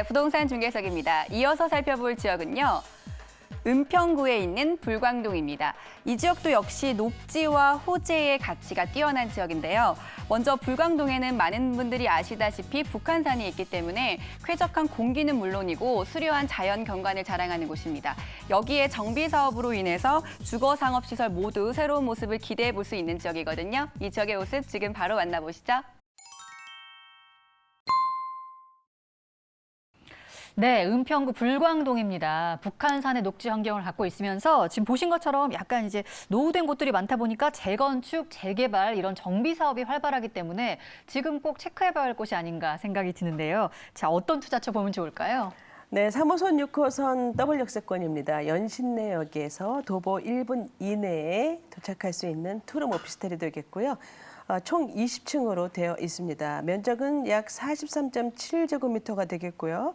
네, 부동산 중개석입니다. 이어서 살펴볼 지역은요. 은평구에 있는 불광동입니다. 이 지역도 역시 녹지와 호재의 가치가 뛰어난 지역인데요. 먼저 불광동에는 많은 분들이 아시다시피 북한산이 있기 때문에 쾌적한 공기는 물론이고 수려한 자연 경관을 자랑하는 곳입니다. 여기에 정비 사업으로 인해서 주거 상업 시설 모두 새로운 모습을 기대해 볼 수 있는 지역이거든요. 이 지역의 모습 지금 바로 만나보시죠. 네, 은평구 불광동입니다. 북한산의 녹지 환경을 갖고 있으면서 지금 보신 것처럼 약간 이제 노후된 곳들이 많다 보니까 재건축, 재개발 이런 정비 사업이 활발하기 때문에 지금 꼭 체크해봐야 할 곳이 아닌가 생각이 드는데요. 자, 어떤 투자처 보면 좋을까요? 네, 3호선 6호선 더블 역세권입니다. 연신내역에서 도보 1분 이내에 도착할 수 있는 투룸 오피스텔이 되겠고요. 어, 총 20층으로 되어 있습니다. 면적은 약 43.7제곱미터가 되겠고요.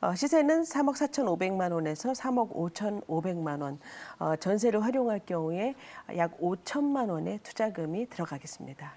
어, 시세는 3억 4,500만 원에서 3억 5,500만 원. 어, 전세를 활용할 경우에 약 5천만 원의 투자금이 들어가겠습니다.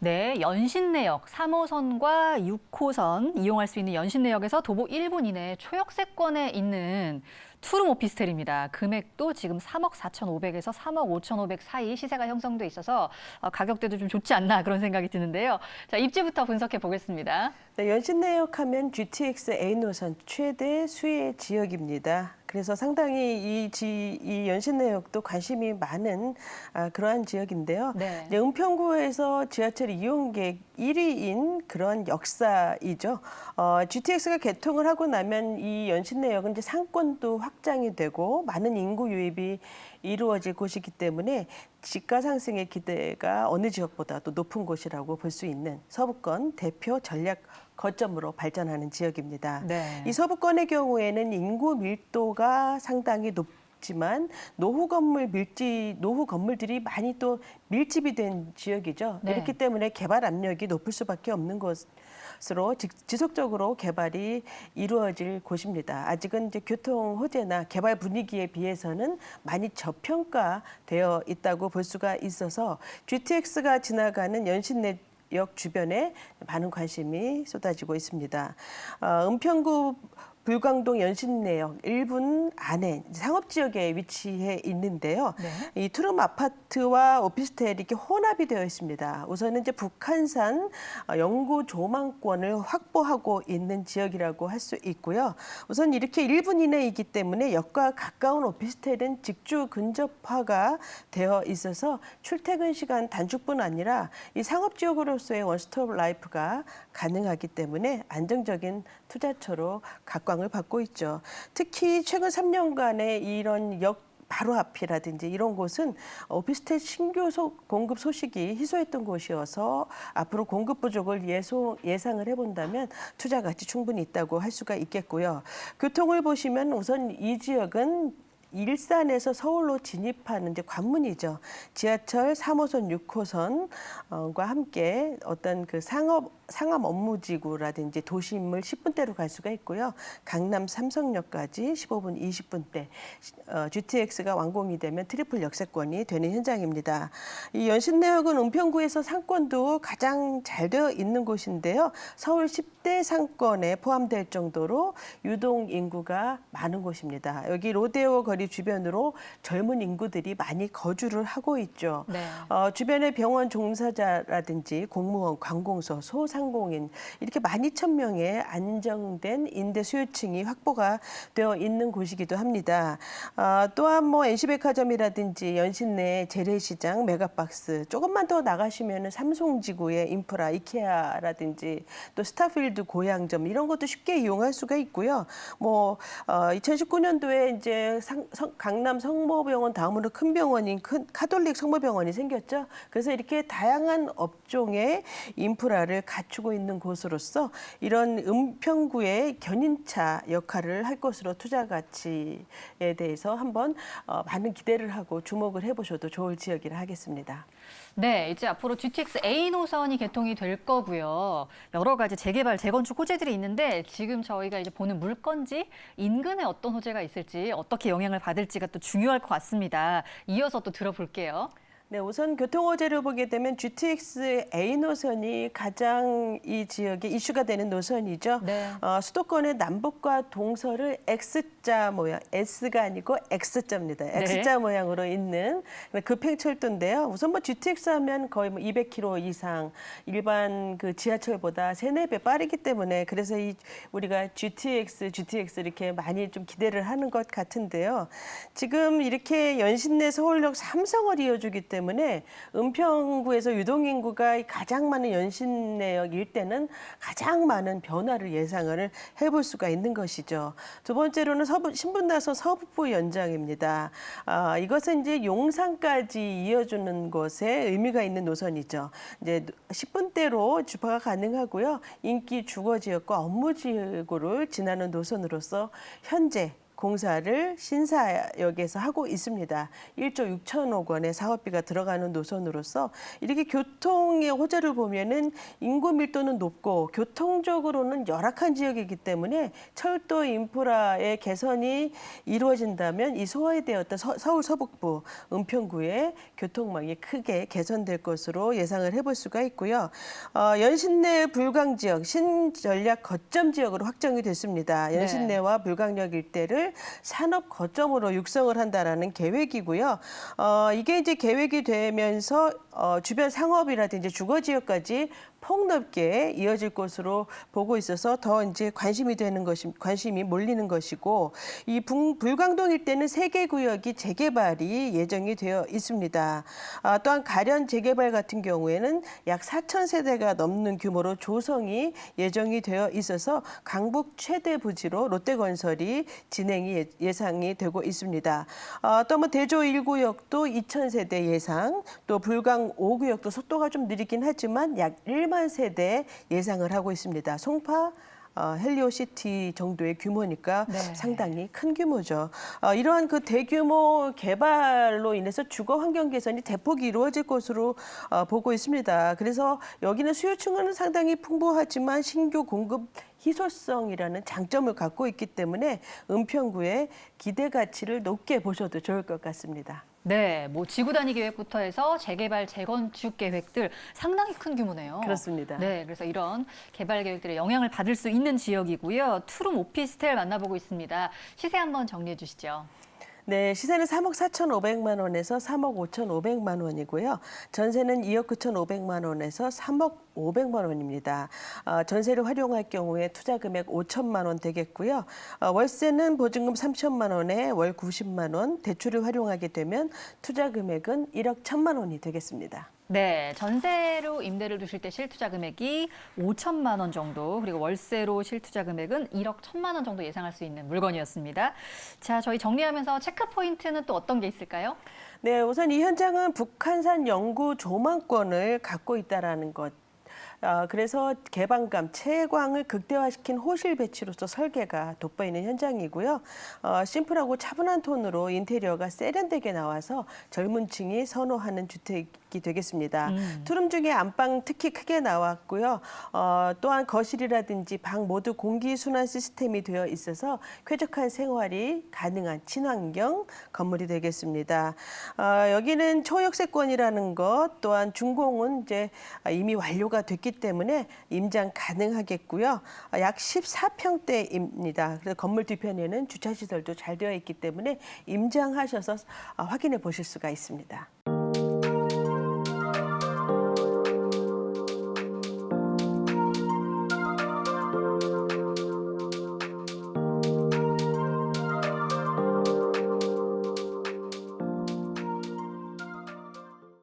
네, 연신내역 3호선과 6호선 이용할 수 있는 연신내역에서 도보 1분 이내 초역세권에 있는 투룸 오피스텔입니다. 금액도 지금 3억 4,500에서 3억 5,500 사이 시세가 형성돼 있어서 어, 가격대도 좀 좋지 않나 그런 생각이 드는데요. 자, 입지부터 분석해 보겠습니다. 네, 연신내역 하면 GTX A 노선 최대 수혜 지역입니다. 그래서 상당히 이, 지, 이 연신내역도 관심이 많은 아, 그러한 지역인데요. 네. 은평구에서 지하철 이용객 1위인 그런 역사이죠. 어, GTX가 개통을 하고 나면 이 연신내역은 이제 상권도 확 장이 되고 많은 인구 유입이 이루어질 곳이기 때문에 집가 상승의 기대가 어느 지역보다도 높은 곳이라고 볼 수 있는 서부권 대표 전략 거점으로 발전하는 지역입니다. 네. 이 서부권의 경우에는 인구 밀도가 상당히 높 지만 노후 건물 밀집 노후 건물들이 많이 또 밀집이 된 지역이죠. 네. 그렇기 때문에 개발 압력이 높을 수밖에 없는 곳으로 지- 지속적으로 개발이 이루어질 곳입니다. 아직은 이제 교통 호재나 개발 분위기에 비해서는 많이 저평가되어 있다고 볼 수가 있어서 GTX가 지나가는 연신내 역 주변에 많은 관심이 쏟아지고 있습니다. 어, 은평구 불광동 연신내역 1분 안에 상업 지역에 위치해 있는데요. 네. 이 투룸 아파트와 오피스텔이 이렇게 혼합이 되어 있습니다. 우선은 이제 북한산 어, 영구 조망권을 확보하고 있는 지역이라고 할 수 있고요. 우선 이렇게 1분 이내이기 때문에 역과 가까운 오피스텔은 직주 근접화가 되어 있어서 출퇴근 시간 단축뿐 아니라 이 상업 지역으로서의 원스톱 라이프가 가능하기 때문에 안정적인 투자처로 각광을 받고 있죠. 특히 최근 3년간의 이런 역 바로 앞이라든지 이런 곳은 오피스텔 신규 소, 공급 소식이 희소했던 곳이어서 앞으로 공급 부족을 예소, 예상을 해본다면 투자 가치 충분히 있다고 할 수가 있겠고요. 교통을 보시면 우선 이 지역은 일산에서 서울로 진입하는 이제 관문이죠. 지하철 3호선, 6호선과 함께 어떤 그 상업 상암 업무지구라든지 도시인물 10분대로 갈 수가 있고요. 강남 삼성역까지 15분, 20분대. 어, GTX가 완공이 되면 트리플 역세권이 되는 현장입니다. 이 연신내역은 은평구에서 상권도 가장 잘 되어 있는 곳인데요. 서울 10대 상권에 포함될 정도로 유동 인구가 많은 곳입니다. 여기 로데오 거리 주변으로 젊은 인구들이 많이 거주를 하고 있죠. 네. 어, 주변에 병원 종사자라든지 공무원, 관공서, 소 상공인 이렇게 12,000명의 안정된 임대 수요층이 확보가 되어 있는 곳이기도 합니다. 어, 또한 뭐 NC백화점이라든지 연신내 재래시장, 메가박스 조금만 더 나가시면 삼성지구의 인프라, 이케아라든지 또 스타필드 고향점 이런 것도 쉽게 이용할 수가 있고요. 뭐 어, 2019년도에 이제 상, 성- 강남 성모병원 다음으로 큰 병원인 큰 카톨릭 성모병원이 생겼죠. 그래서 이렇게 다양한 업종의 인프라를 갖추고 있는 곳으로서 이런 은평구의 견인차 역할을 할 것으로 투자 가치에 대해서 한번 어, 많은 기대를 하고 주목을 해보셔도 좋을 지역이라 하겠습니다. 네, 이제 앞으로 GTX A 노선이 개통이 될 거고요. 여러 가지 재개발, 재건축 호재들이 있는데 지금 저희가 이제 보는 물건지 인근에 어떤 호재가 있을지 어떻게 영향을 받을지가 또 중요할 것 같습니다. 이어서 또 들어볼게요. 네, 우선 교통 호재를 보게 되면 GTX A 노선이 가장 이 지역에 이슈가 되는 노선이죠. 네. 어, 수도권의 남북과 동서를 X자 모양, S가 아니고 X자입니다. 네. X자 모양으로 있는 급행철도인데요. 우선 뭐 GTX 하면 거의 뭐 200km 이상 일반 그 지하철보다 세네 배 빠르기 때문에 그래서 이 우리가 GTX, GTX 이렇게 많이 좀 기대를 하는 것 같은데요. 지금 이렇게 연신내 서울역 삼성을 이어주기 때문에 은평구에서 유동인구가 가장 많은 연신내역 일대는 가장 많은 변화를 예상을 해볼 수가 있는 것이죠. 두 번째로는 서부, 신분나서 서북부 연장입니다. 아, 이것은 이제 용산까지 이어주는 것에 의미가 있는 노선이죠. 이제 10분대로 주파가 가능하고요. 인기 주거 지역과 업무 지역으로 지나는 노선으로서 현재 공사를 신사역에서 하고 있습니다. 1조 6천억 원의 사업비가 들어가는 노선으로서 이렇게 교통의 호재를 보면은 인구 밀도는 높고 교통적으로는 열악한 지역이기 때문에 철도 인프라의 개선이 이루어진다면 이 소화되었던 서, 서울 서북부 은평구의 교통망이 크게 개선될 것으로 예상을 해볼 수가 있고요. 어, 연신내 불광 지역 신전략 거점 지역으로 확정이 됐습니다. 네. 연신내와 불광역 일대를 산업 거점으로 육성을 한다라는 계획이고요. 어, 이게 이제 계획이 되면서 어, 주변 상업이라든지 주거 지역까지 폭넓게 이어질 것으로 보고 있어서 더 이제 관심이 되는 것이 관심이 몰리는 것이고 이 북- 불광동 일대는 세 개 구역이 재개발이 예정이 되어 있습니다. 아, 또한 가련 재개발 같은 경우에는 약 4천 세대가 넘는 규모로 조성이 예정이 되어 있어서 강북 최대 부지로 롯데건설이 진행이 예- 예상이 되고 있습니다. 아, 또뭐 대조 1구역도 2천 세대 예상, 또 불광 5구역도 속도가 좀 느리긴 하지만 약 1만 세대 예상을 하고 있습니다. 송파 어, 헬리오시티 정도의 규모니까 네. 상당히 큰 규모죠. 어, 이러한 그 대규모 개발로 인해서 주거 환경 개선이 대폭 이루어질 것으로 어, 보고 있습니다. 그래서 여기는 수요층은 상당히 풍부하지만 신규 공급 희소성이라는 장점을 갖고 있기 때문에 은평구의 기대 가치를 높게 보셔도 좋을 것 같습니다. 네, 뭐 지구 단위 계획부터 해서 재개발, 재건축 계획들 상당히 큰 규모네요. 그렇습니다. 네, 그래서 이런 개발 계획들의 영향을 받을 수 있는 지역이고요. 투룸 오피스텔 만나보고 있습니다. 시세 한번 정리해 주시죠. 네, 시세는 3억 4,500만 원에서 3억 5,500만 원이고요. 전세는 2억 9,500만 원에서 3억 500만 원입니다. 어, 전세를 활용할 경우에 투자 금액 5천만 원 되겠고요. 어, 월세는 보증금 3천만 원에 월 90만 원, 대출을 활용하게 되면 투자 금액은 1억 1천만 원이 되겠습니다. 네, 전세로 임대를 두실 때 실투자 금액이 5천만 원 정도, 그리고 월세로 실투자 금액은 1억 1천만 원 정도 예상할 수 있는 물건이었습니다. 자, 저희 정리하면서 체크 포인트는 또 어떤 게 있을까요? 네, 우선 이 현장은 북한산 영구 조망권을 갖고 있다라는 것. 어, 그래서 개방감, 채광을 극대화시킨 호실 배치로서 설계가 돋보이는 현장이고요. 어, 심플하고 차분한 톤으로 인테리어가 세련되게 나와서 젊은 층이 선호하는 주택이 되겠습니다. 투룸 중에 안방 특히 크게 나왔고요. 어, 또한 거실이라든지 방 모두 공기 순환 시스템이 되어 있어서 쾌적한 생활이 가능한 친환경 건물이 되겠습니다. 어, 여기는 초역세권이라는 것 또한 준공은 이제 이미 완료가 됐기 때문에 임장 가능하겠고요. 어, 약 14평대입니다. 그래서 건물 뒤편에는 주차 시설도 잘 되어 있기 때문에 임장하셔서 어, 확인해 보실 수가 있습니다.